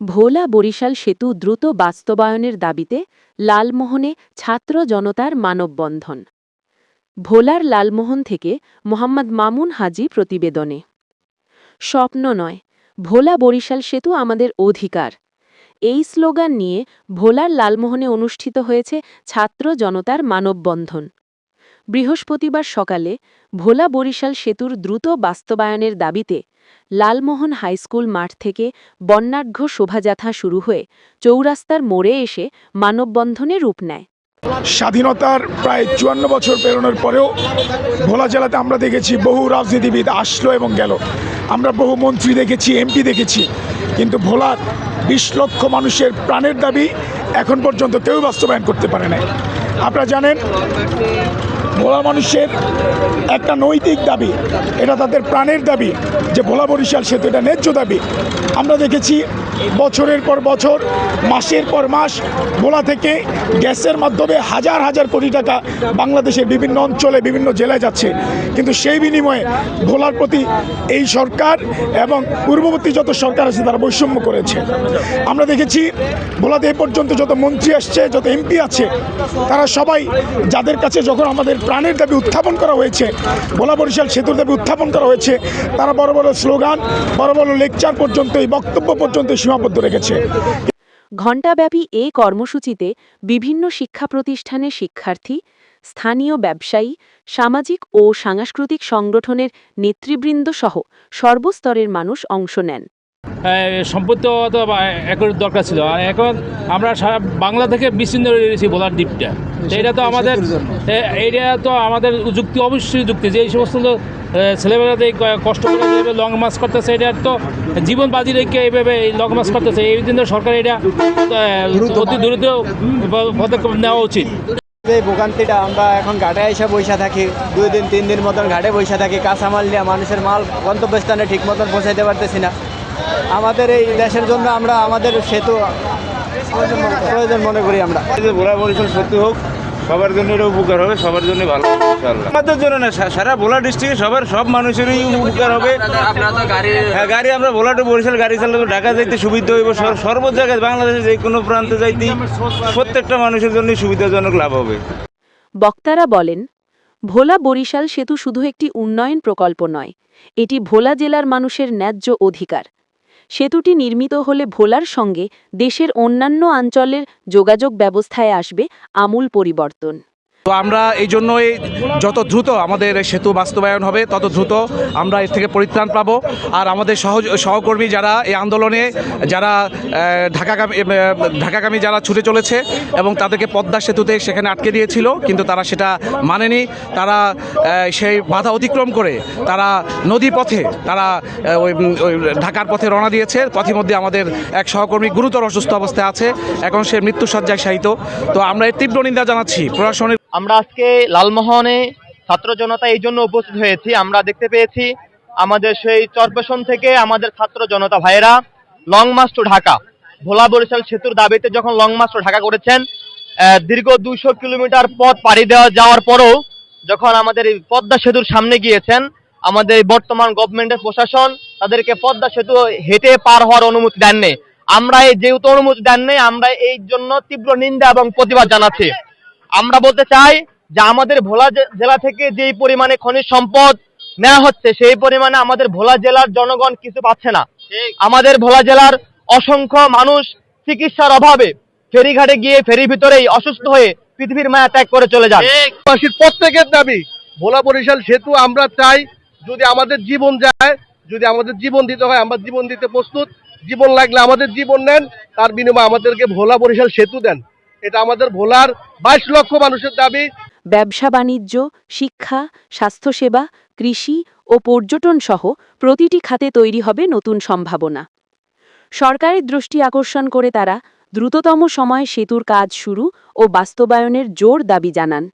ভোলা বরিশাল সেতু দ্রুত বাস্তবায়নের দাবিতে লালমোহনে ছাত্র জনতার মানববন্ধন। ভোলার লালমোহন থেকে মোহাম্মদ মামুন হাজি প্রতিবেদনে। স্বপ্ন নয়, ভোলা বরিশাল সেতু আমাদের অধিকার। এই স্লোগান নিয়ে ভোলার লালমোহনে অনুষ্ঠিত হয়েছে ছাত্র জনতার মানববন্ধন। বৃহস্পতিবার সকালে ভোলা বরিশাল সেতুর দ্রুত বাস্তবায়নের দাবিতে লালমোহন হাইস্কুল মাঠ থেকে বর্ণাঢ্য শোভাযাত্রা শুরু হয়ে চৌরাস্তার মোড়ে এসে মানববন্ধনে রূপ নেয়। স্বাধীনতার প্রায় চুয়ান্ন বছর পেরোনোর পরেও ভোলা জেলাতে আমরা দেখেছি বহু রাজনীতিবিদ আসলো এবং গেল। আমরা বহু মন্ত্রী দেখেছি, এমপি দেখেছি, কিন্তু ভোলার বিশ লক্ষ মানুষের প্রাণের দাবি এখন পর্যন্ত কেউ বাস্তবায়ন করতে পারে নাই। আপনারা জানেন ভোলা মানুষের একটা নৈতিক দাবি, এটা তাদের প্রাণের দাবি যে ভোলা বরিশাল সেতু এটা ন্যায্য দাবি। আমরা দেখেছি বছরের পর বছর, মাসের পর মাস ভোলা থেকে গ্যাসের মাধ্যমে হাজার হাজার কোটি টাকা বাংলাদেশের বিভিন্ন অঞ্চলে, বিভিন্ন জেলায় যাচ্ছে। কিন্তু সেই বিনিময়ে ভোলার প্রতি এই সরকার এবং পূর্ববর্তী যত সরকার আছে, তারা বৈষম্য করেছে। আমরা দেখেছি ভোলাতে এ পর্যন্ত যত মন্ত্রী আসছে, যত এমপি আছে, তারা সবাই যাদের কাছে যখন আমাদের প্রাণের দাবি উত্থাপন করা হয়েছে, ভোলা বরিশাল সেতুর দাবি উত্থাপন করা হয়েছে, তারা বড় বড় স্লোগান, বড় বড় লেকচার পর্যন্ত, এই বক্তব্য পর্যন্ত সীমাবদ্ধ রেখেছে। ঘণ্টাব্যাপী এ কর্মসূচিতে বিভিন্ন শিক্ষা প্রতিষ্ঠানের শিক্ষার্থী, স্থানীয় ব্যবসায়ী, সামাজিক ও সাংস্কৃতিক সংগঠনের নেতৃবৃন্দ সহ সর্বস্তরের মানুষ অংশ নেন। সম্পত্তি তো একর দরকার ছিল। আর এখন আমরা সারা বাংলা থেকে বিচ্ছিন্ন হয়ে গেছি ভোলার দ্বীপটা। এটা তো আমাদের এ- এইটা তো আমাদের যুক্তি অবশ্যই যুক্তি। যে এই সমস্ত ছেলেমেয়েরা ক- কষ্ট করে যেভাবে লং মার্চ করতেছে এটা তো জীবন বাজি রেখে এইভাবে এই লং মার্চ করতেছে। এই জন্য সরকার এটা অতি দ্রুত পদক্ষেপ নেওয়া উচিত। এই ভোগান্তিটা আমরা এখন ঘাটে এসে বসে থাকি। দুই দিন তিন দিন মতন ঘাটে বসে থাকি। কাঁচামাল নিয়ে মানুষের মাল গন্তব্যস্থানে ঠিক মতন পৌঁছাইতে পারতেছি না। আমাদের এই দেশের জন্য আমরা আমাদের সেতু প্রয়োজন মনে করি আমরা। এই যে ভোলা বরিশাল সত্যি হোক সবার জন্য এটা উপকার হবে সবার জন্য ভালো। আমাদের জন্য না সারা ভোলা ডিস্ট্রিক্টে সবার সব মানুষেরই উপকার হবে। হ্যাঁ গাড়ি আমরা ভোলা টু বরিশাল গাড়ি চালাবো ঢাকা যাইতে সুবিধা হইব সর্ব জায়গায় বাংলাদেশে যে কোনো প্রান্তে যাইতে প্রত্যেকটা মানুষের জন্যই সুবিধাজনক লাভ হবে। বক্তারা বলেন ভোলা বরিশাল সেতু শুধু একটি উন্নয়ন প্রকল্প নয় এটি ভোলা জেলার মানুষের ন্যায্য অধিকার। সেতুটি নির্মিত হলে ভোলার সঙ্গে দেশের অন্যান্য অঞ্চলের যোগাযোগ ব্যবস্থায় আসবে আমূল পরিবর্তন। তো আমরা এই জন্যই যত দ্রুত আমাদের সেতু বাস্তবায়ন হবে, তত দ্রুত আমরা এর থেকে পরিত্রাণ পাবো। আর আমাদের সহজ, সহকর্মী যারা এই আন্দোলনে, যারা ঢাকাগামী ঢাকাগামী যারা ছুটে চলেছে এবং তাদেরকে পদ্মা সেতুতে সেখানে আটকে দিয়েছিল, কিন্তু তারা সেটা মানেনি। তারা সেই বাধা অতিক্রম করে তারা নদী পথে, তারা ওই ঢাকার পথে রওনা দিয়েছে। পথিমধ্যে আমাদের এক সহকর্মী গুরুতর অসুস্থ অবস্থায় আছে। এখন সে মৃত্যুসজ্জায় শায়িত। তো আমরা এর তীব্র নিন্দা জানাচ্ছি। প্রশাসনের আমরা আজকে লালমোহনে ছাত্র জনতা এই জন্য উপস্থিত হয়েছি। আমরা দেখতে পেয়েছি আমাদের সেই চরপেশন থেকে আমাদের ছাত্র জনতা ভাইয়েরা, long march to Dhaka. Bhola Barishal সেতুর দাবিতে যখন লং মার্চ টু ঢাকা করেছেন দীর্ঘ দুইশো কিলোমিটার পথ পাড়ি দেওয়া যাওয়ার পরও যখন আমাদের এই পদ্মা সেতুর সামনে গিয়েছেন, আমাদের বর্তমান গভর্নমেন্টের প্রশাসন তাদেরকে পদ্মা সেতু হেঁটে পার হওয়ার অনুমতি দেননি। আমরা এই যেহেতু অনুমতি দেননি, আমরা এই জন্য তীব্র নিন্দা এবং প্রতিবাদ জানাচ্ছি। আমরা বলতে চাই যে আমাদের ভোলা জেলা থেকে যেই পরিমাণে খনিজ সম্পদ নেওয়া হচ্ছে সেই পরিমাণে আমাদের ভোলা জেলার জনগণ কিছু পাচ্ছে না। আমাদের ভোলা জেলার অসংখ্য মানুষ চিকিৎসার অভাবে ফেরিঘাটে গিয়ে ফেরির ভিতরেই অসুস্থ হয়ে পৃথিবীর মায়া ত্যাগ করে চলে যান। প্রত্যেকের দাবি ভোলা বরিশাল সেতু আমরা চাই যদি আমাদের জীবন যায় যদি আমাদের জীবন দিতে হয় আমরা জীবন দিতে প্রস্তুত। জীবন লাগলে আমাদের জীবন নেন তার বিনিময়ে আমাদেরকে ভোলা বরিশাল সেতু দেন। এটা আমাদের ভোলার বাইশ লক্ষ মানুষের দাবি। ব্যবসা, বাণিজ্য, শিক্ষা, স্বাস্থ্যসেবা, কৃষি ও পর্যটন সহ প্রতিটি খাতে তৈরি হবে নতুন সম্ভাবনা। সরকারের দৃষ্টি আকর্ষণ করে তারা দ্রুততম সময়ে সেতুর কাজ শুরু ও বাস্তবায়নের জোর দাবি জানান।